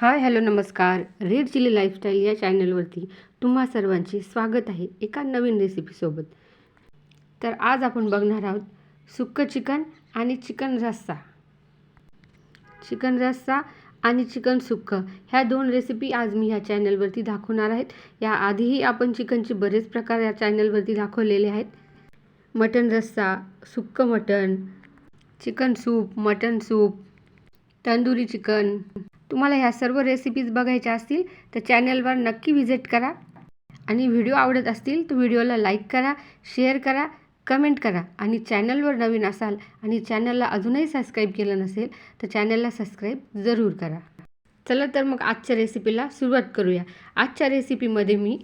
हाय hello नमस्कार. Red chilli lifestyle या चॅनलवरती तुम्हा सर्वांचे स्वागत आहे एका नवीन रेसिपीसोबत तर आज आपण बघणार आहोत सुक्कं चिकन आणि चिकन रस्सा. चिकन रस्सा आणि चिकन सुक्कं ह्या दोन रेसिपी आज मी ह्या चॅनलवरती दाखवणार आहेत. याआधीही आपण चिकनचे बरेच प्रकार या चॅनलवरती दाखवलेले आहेत. मटन रस्सा सुक्कं mutton chicken soup mutton soup tandoori chicken तुम्हाला ह्या सर्व रेसिपीज बघायच्या असतील तर चॅनलवर नक्की व्हिजिट करा. आणि व्हिडिओ आवडत असतील तर व्हिडिओला लाईक करा शेअर करा कमेंट करा. आणि चॅनलवर नवीन असाल आणि चॅनलला अजूनही सबस्क्राईब केलं नसेल तर चॅनलला सबस्क्राईब जरूर करा. चला तर मग आजच्या रेसिपीला सुरुवात करूया. आजच्या रेसिपीमध्ये मी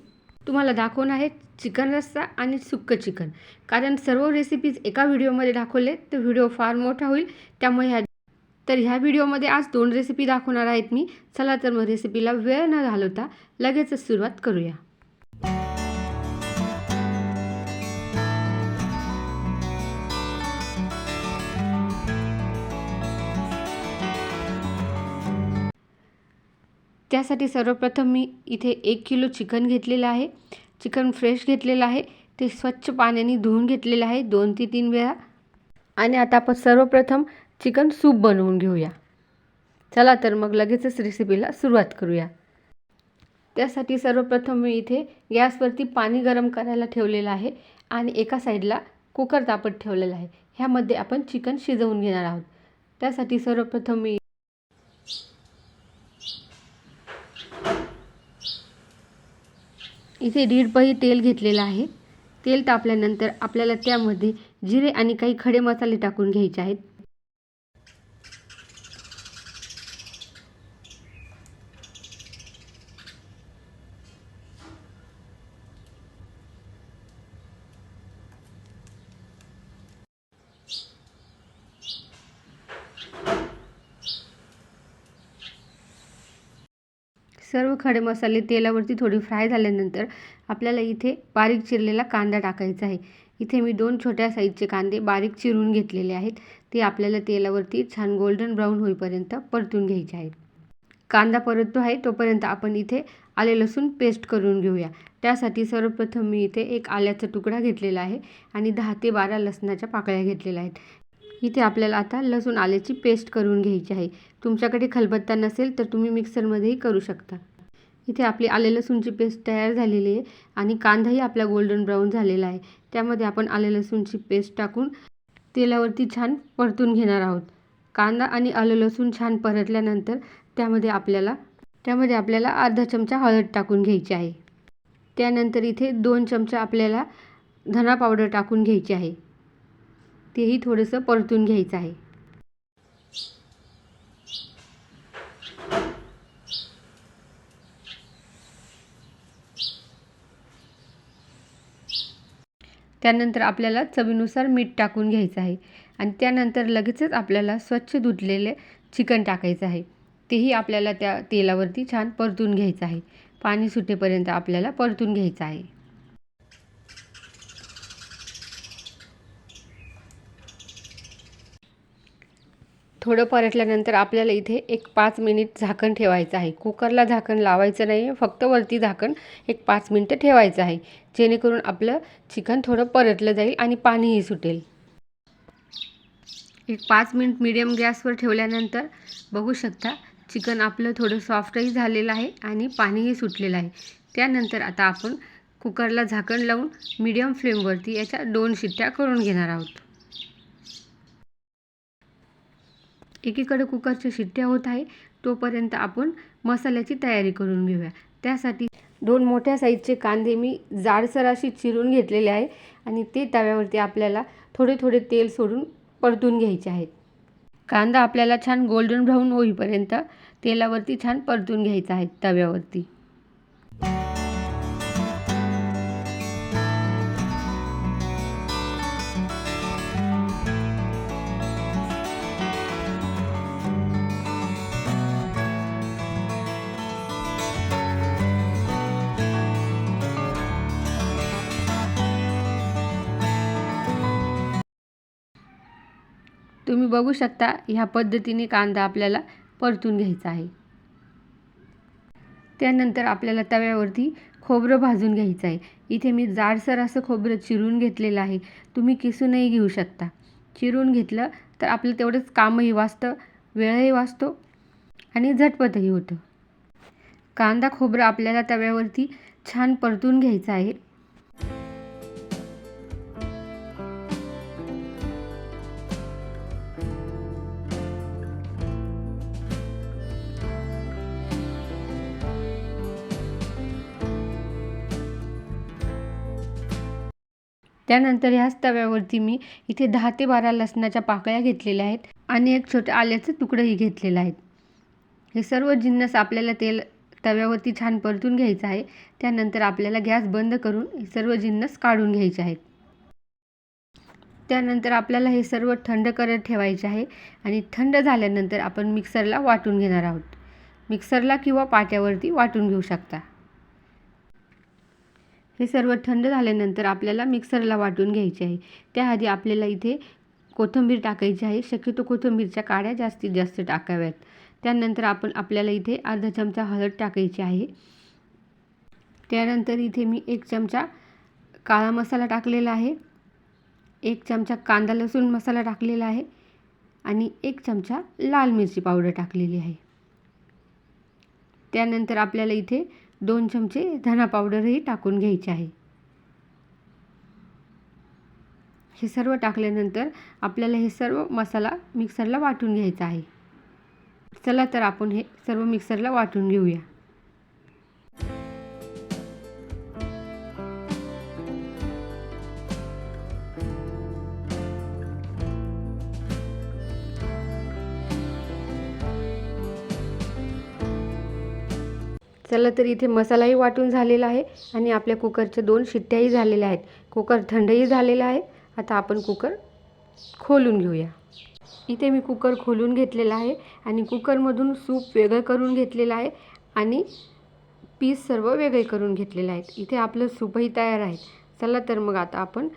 तुम्हाला दाखवणं आहे चिकन रस्सा आणि सुक्कं चिकन. कारण सर्व रेसिपीज एका व्हिडिओमध्ये दाखवले तर व्हिडिओ फार मोठा होईल. त्यामुळे ह्या तर ह्या व्हिडिओमध्ये आज दोन रेसिपी दाखवणार आहेत मी. चला तर मग रेसिपीला वेळ न घालवता लगेचच सुरुवात करूया. त्यासाठी सर्वप्रथम मी इथे एक किलो चिकन घेतलेलं आहे. चिकन फ्रेश घेतलेलं आहे. ते स्वच्छ पाण्याने धुवून घेतलेलं आहे दोन ते तीन वेळा. आणि आता आपण सर्वप्रथम चिकन सूप बनवून घेऊया. चला तर मग लगेचच रेसिपीला सुरुवात करूया. त्यासाठी सर्वप्रथम मी इथे गॅसवरती पाणी गरम करायला ठेवलेलं आहे आणि एका साईडला कुकर तापत ठेवलेला आहे. ह्यामध्ये आपण चिकन शिजवून घेणार आहोत. त्यासाठी सर्वप्रथम मी इथे दीड पही तेल घेतलेलं आहे. तेल तापल्यानंतर आपल्याला त्यामध्ये जिरे आणि काही खडे मसाले टाकून घ्यायचे आहेत. सर्व खडे मसाले तेलावरती थोडी फ्राय झाल्यानंतर आपल्याला इथे बारीक चिरलेला कांदा टाकायचा आहे. इथे मी दोन छोट्या साईजचे कांदे बारीक चिरून घेतलेले आहेत. ते आपल्याला तेलावरती छान गोल्डन ब्राऊन होईपर्यंत परतून घ्यायचे आहेत. कांदा परततो आहे तोपर्यंत आपण इथे आले लसूण पेस्ट करून घेऊया. त्यासाठी सर्वप्रथम मी इथे एक आल्याचा तुकडा घेतलेला आहे आणि दहा ते बारा लसणाच्या पाकळ्या घेतलेल्या आहेत. इथे आपल्याला आता लसूण आल्याची पेस्ट करून घ्यायची आहे. तुमच्याकडे खलबत्ता नसेल तर तुम्ही मिक्सरमध्येही करू शकता. इथे आपली आले लसूणची पेस्ट तयार झालेली आहे आणि कांदाही आपला गोल्डन ब्राऊन झालेला आहे. त्यामध्ये आपण आले लसूणची पेस्ट टाकून तेलावरती छान परतून घेणार आहोत. कांदा आणि आलं लसूण छान परतल्यानंतर त्यामध्ये आपल्याला त्यामध्ये आपल्याला अर्धा चमचा हळद टाकून घ्यायची आहे. त्यानंतर इथे दोन चमचा आपल्याला धना पावडर टाकून घ्यायची आहे. तेही थोडंसं परतून घ्यायचं आहे. त्यानंतर आपल्याला चवीनुसार मीठ टाकून घ्यायचं आहे आणि त्यानंतर लगेचच आपल्याला स्वच्छ धुतलेले चिकन टाकायचं आहे. तेही आपल्याला त्या तेलावरती छान परतून घ्यायचं आहे. पाणी सुटेपर्यंत आपल्याला परतून घ्यायचं आहे. थोडं परतल्यानंतर आपल्याला इथे एक पाच मिनिट झाकण ठेवायचं आहे. कुकरला झाकण लावायचं नाही फक्त वरती झाकण एक पाच मिनटं ठेवायचं आहे. जेणेकरून आपलं चिकन थोडं परतलं जाईल आणि पाणीही सुटेल. एक पाच मिनिट मीडियम गॅसवर ठेवल्यानंतर बघू शकता चिकन आपलं थोडं सॉफ्टही झालेलं आहे आणि पाणीही सुटलेलं आहे. त्यानंतर आता आपण कुकरला झाकण लावून मीडियम फ्लेमवरती याच्या दोन शिट्ट्या करून घेणार आहोत. एकीकडे कुकरच्या शिट्ट्या होत आहे तोपर्यंत आपण मसाल्याची तयारी करून घेऊया. त्यासाठी दोन मोठ्या साईजचे कांदे मी जाडसर अशी चिरून घेतलेले आहे आणि ते तव्यावरती आपल्याला थोडे थोडे तेल सोडून परतून घ्यायचे आहेत. कांदा आपल्याला छान गोल्डन ब्राऊन होईपर्यंत तेलावरती छान परतून घ्यायचा आहे तव्यावरती. तुम्ही बघू शकता ह्या पद्धतीने कांदा आपल्याला परतून घ्यायचा आहे. त्यानंतर आपल्याला तव्यावरती खोबरं भाजून घ्यायचं आहे. इथे मी जाडसर असं खोबरं चिरून घेतलेलं आहे. तुम्ही किसूनही घेऊ शकता. चिरून घेतलं तर आपलं तेवढंच कामही वाचतं वेळही वाचतो आणि झटपटही होतं. कांदा खोबरं आपल्याला तव्यावरती छान परतून घ्यायचं आहे. त्यानंतर ह्याच तव्यावरती मी इथे दहा ते बारा लसणाच्या पाकळ्या घेतलेल्या आहेत आणि एक छोटं आल्याचं तुकडंही घेतलेलं आहे हे सर्व जिन्नस आपल्याला तेल तव्यावरती छान परतून घ्यायचं आहे. त्यानंतर आपल्याला गॅस बंद करून हे सर्व जिन्नस काढून घ्यायचे आहेत. त्यानंतर आपल्याला हे सर्व थंड करत ठेवायचे आहे आणि थंड झाल्यानंतर आपण मिक्सरला वाटून घेणार आहोत. मिक्सरला किंवा पाट्यावरती वाटून घेऊ शकता. हे सर्व थंड झाल्यानंतर आपल्याला मिक्सरला वाटून घ्यायचे आहे. त्याआधी आपल्याला इथे कोथिंबीर टाकायची आहे. शक्यतो कोथिंबीरच्या काड्या जास्तीत जास्त टाकाव्यात. त्यानंतर आपण आपल्याला इथे अर्धा चमचा हळद टाकायची आहे. त्यानंतर इथे मी एक चमचा काळा मसाला टाकलेला आहे. एक चमचा कांदा लसूण मसाला टाकलेला आहे. आणि एक चमचा लाल मिरची पावडर टाकलेली आहे. त्यानंतर आपल्याला इथे दोन चमचे धना पावडरही टाकून घ्यायची आहे. हे सर्व टाकल्यानंतर आपल्याला हे सर्व मसाला मिक्सरला वाटून घ्यायचा आहे. चला तर आपण हे सर्व मिक्सरला वाटून घेऊया. चला तर इथे मसालाही वाटून झालेला आहे आणि आपल्या कुकरच्या दोन शिट्ट्याही झालेल्या आहेत. कुकर थंडही झालेला आहे. आता आपण कुकर खोलून घेऊया. इथे मी कुकर खोलून घेतलेला आहे आणि कुकरमधून सूप वेगळं करून घेतलेलं आहे आणि पीस सर्व वेगळे करून घेतलेले आहेत. इथे आपलं सूपही तयार आहे. चला तर मग आता आपण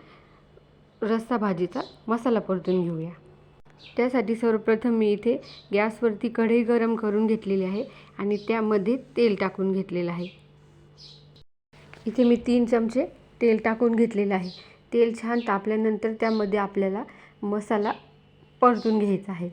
रस्सा भाजीचा मसाला परतून घेऊया. त्यासाठी सर्वप्रथम मी इथे गॅसवरती कढई गरम करून घेतलेली आहे आणि त्यामध्ये तेल टाकून घेतलेलं आहे. इथे मी तीन चमचे तेल टाकून घेतलेलं आहे. तेल छान तापल्यानंतर त्यामध्ये आपल्याला मसाला परतून घ्यायचा आहे.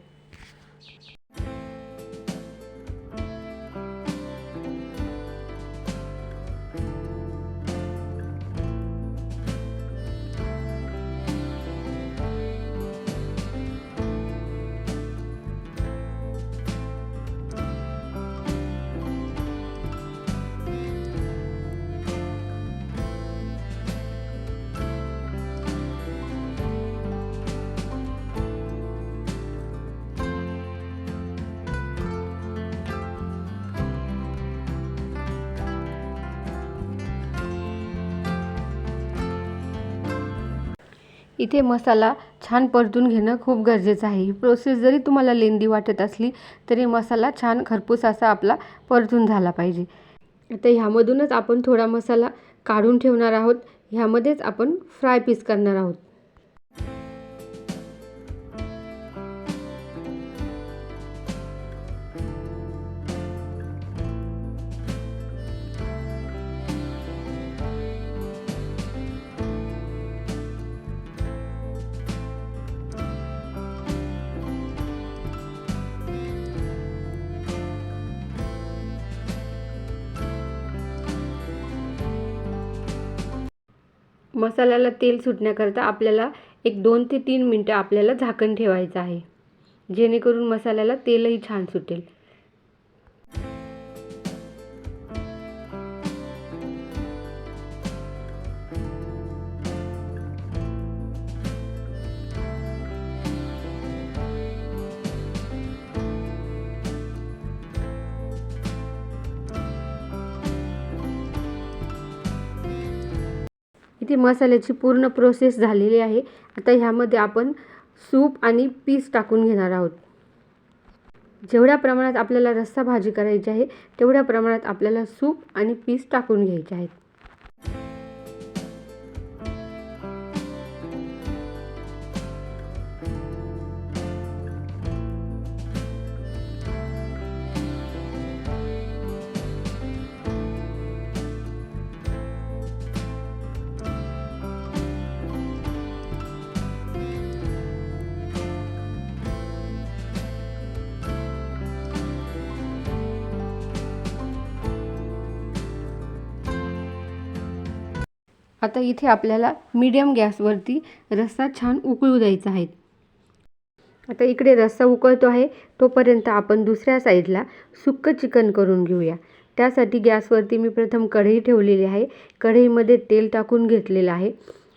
इथे मसाला छान परतून घेणं खूप गरजेचं आहे. ही प्रोसेस जरी तुम्हाला लेंदी वाटत असली तरी मसाला छान खरपूस असा आपला परतून झाला पाहिजे. आता ह्यामधूनच आपण थोडा मसाला काढून ठेवणार आहोत. ह्यामध्येच आपण फ्राय पीस करणार आहोत. मसाल्याला तेल सुटण्याकरता आपल्याला एक दोन ते तीन मिनटं आपल्याला झाकण ठेवायचं आहे. जेणेकरून मसाल्याला तेलही छान सुटेल. इथे मसाल्याची पूर्ण प्रोसेस झालेली आहे. आता ह्यामध्ये आपण सूप आणि पीस टाकून घेणार आहोत. जेवढ्या प्रमाणात आपल्याला रस्सा भाजी करायची आहे तेवढ्या प्रमाणात आपल्याला सूप आणि पीस टाकून घ्यायचे आहेत. आता इथे आपल्याला मीडियम गॅसवरती रस्सा छान उकळू द्यायचा आहे. आता इकडे रस्सा उकळतो आहे तोपर्यंत आपण दुसऱ्या साईडला सुक्कं चिकन करून घेऊया. त्यासाठी गॅसवरती मी प्रथम कढई ठेवलेली आहे. कढईमध्ये तेल टाकून घेतलेलं आहे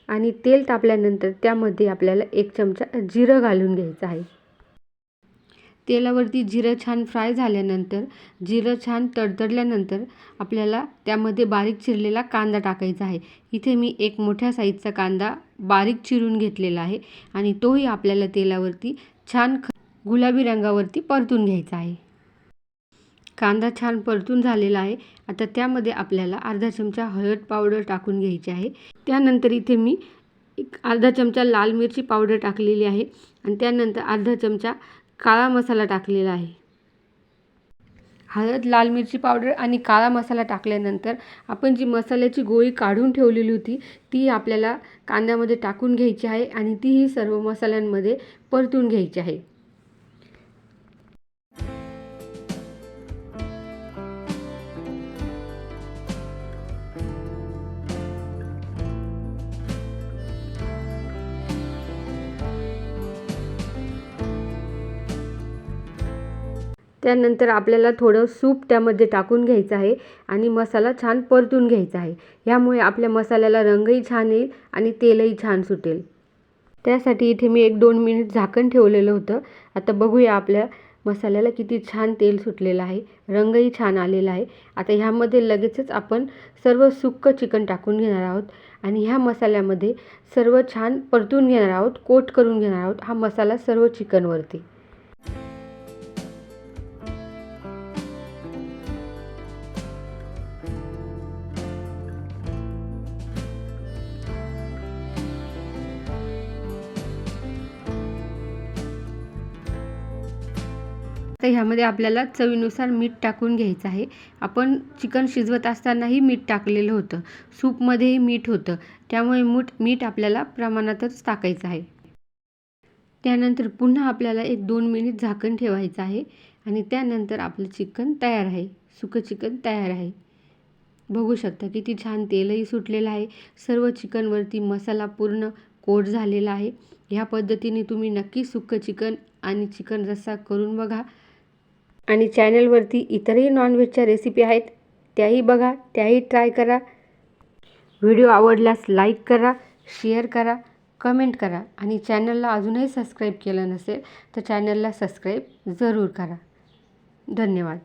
आणि तेल तापल्यानंतर त्यामध्ये आपल्याला एक चमचा जिरं घालून घ्यायचं आहे. तेलावरती जिरं छान फ्राय झाल्यानंतर जिरं छान तडतडल्यानंतर आपल्याला त्यामध्ये बारीक चिरलेला कांदा टाकायचा आहे. इथे मी एक मोठ्या साईजचा कांदा बारीक चिरून घेतलेला आहे आणि तोही आपल्याला तेलावरती छान ख गुलाबी रंगावरती परतून घ्यायचा आहे. कांदा छान परतून झालेला आहे. आता त्यामध्ये आपल्याला अर्धा चमचा हळद पावडर टाकून घ्यायची आहे. त्यानंतर इथे मी एक अर्धा चमचा लाल मिरची पावडर टाकलेली आहे आणि त्यानंतर अर्धा चमचा काळा मसाला टाकलेला आहे. हळद लाल मिरची पावडर आणि काळा मसाला टाकल्यानंतर आपण जी मसाल्याची गोळी काढून ठेवलेली होती ती आपल्याला कांद्यामध्ये टाकून घ्यायची आहे आणि तीही सर्व मसाल्यांमध्ये परतून घ्यायची आहे. त्यानंतर आपल्याला थोडं सूप त्यामध्ये टाकून घ्यायचं आहे आणि मसाला छान परतून घ्यायचा आहे. ह्यामुळे आपल्या मसाल्याला रंगही छान येईल आणि तेलही छान सुटेल. त्यासाठी इथे मी एक दोन मिनिट झाकण ठेवलेलं होतं. आता बघूया आपल्या मसाल्याला किती छान तेल सुटलेलं आहे. रंगही छान आलेला आहे. आता ह्यामध्ये लगेचच आपण सर्व सुक्कं चिकन टाकून घेणार आहोत आणि ह्या मसाल्यामध्ये सर्व छान परतून घेणार आहोत कोट करून घेणार आहोत. हा मसाला सर्व चिकनवरती. ह्यामध्ये आपल्याला चवीनुसार मीठ टाकून घ्यायचं आहे. आपण चिकन शिजवत असतानाही मीठ टाकलेलं होतं. सूपमध्येही मीठ होतं. त्यामुळे मूठ मीठ आपल्याला प्रमाणातच टाकायचं आहे. त्यानंतर पुन्हा आपल्याला एक दोन मिनिट झाकण ठेवायचं आहे आणि त्यानंतर आपलं चिकन तयार आहे. सुकं चिकन तयार आहे. बघू शकता किती छान तेलही सुटलेलं आहे. सर्व चिकनवरती मसाला पूर्ण कोट झालेला आहे. ह्या पद्धतीने तुम्ही नक्की सुक्कं चिकन आणि चिकन रस्सा करून बघा. आणि चॅनलवरती इतरही नॉनव्हेजच्या रेसिपी आहेत त्याही बघा त्याही ट्राय करा. व्हिडिओ आवडल्यास लाईक करा शेअर करा कमेंट करा. आणि चॅनलला अजूनही सबस्क्राईब केलं नसेल तर चॅनलला सबस्क्राईब जरूर करा. धन्यवाद.